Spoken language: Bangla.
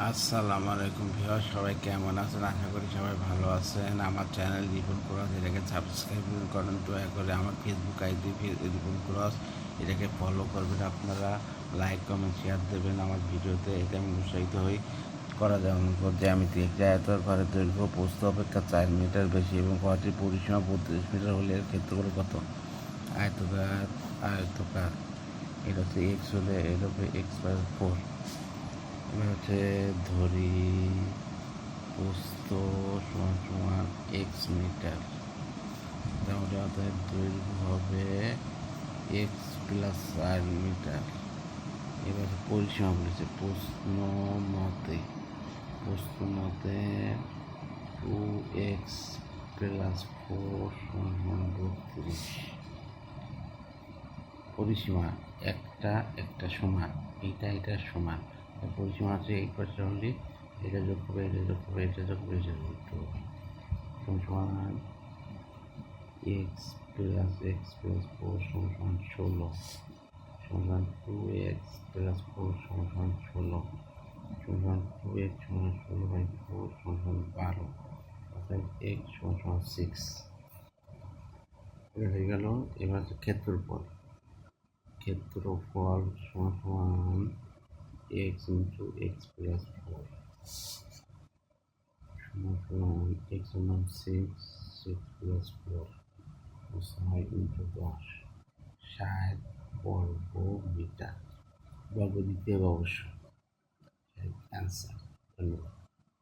আসসালামু আলাইকুম ভিউয়ার সবাই কেমন আছেন? আশা করি সবাই ভালো আছেন। আমার চ্যানেল রিপন ক্রস, এটাকে সাবস্ক্রাইব করেন, দয়া করে আমার ফেসবুক আইডি রিপন ক্রস, এটাকে ফলো করবেন আপনারা। লাইক কমেন্ট শেয়ার দেবেন আমার ভিডিওতে, এতে আমি উৎসাহিত হই। করা যেমন জ্যামিতি একটি আয়তর ঘরের দৈর্ঘ্য পোস্ত অপেক্ষা চার মিটার বেশি এবং ঘরটির পরিসীমা বত্রিশ মিটার হলে এর ক্ষেত্রগুলো কত? আয়তকার আয়তকার, এটা হচ্ছে এক্স হলে এটা হবে এক্স বাই ফোর হচ্ছে ধরি, পোস্ত, সমান সমান এক্স মিটার তাহলে অতএব দৈর্ঘ্য হবে এক্স প্লাস চার মিটার এবার পরিসীমা বলেছে, প্রশ্ন মতে প্রশ্ন মতে টু এক্স প্লাস ফোর সমান বত্রিশ। পরিসীমা একটা একটা সমান, এটা এটা সমান। পরিসীমা আছে এই পাশে হলে এটা যোগ করবে এটা যোগ করবে এটা যোগ করবে এটা যোগ করবে সমান x plus x plus four সমান ষোলো। সমান টু এক্স প্লাস ফোর সমান ষোলো। সমান টু এক্স সমান ষোলো বাই ফোর সমান বারো। অর্থাৎ এক্স সমান সিক্স হয়ে গেল, এবার ক্ষেত্রফল। ক্ষেত্রফল সমান x into x plus four সমান এক্স সমান সিক্স সিক্স প্লাস ফোর ছয় ইন্টু দশ ষাট বর্গ মিটার বর্গ দিতে হবে অবশ্য। অ্যান্সার ধন্যবাদ।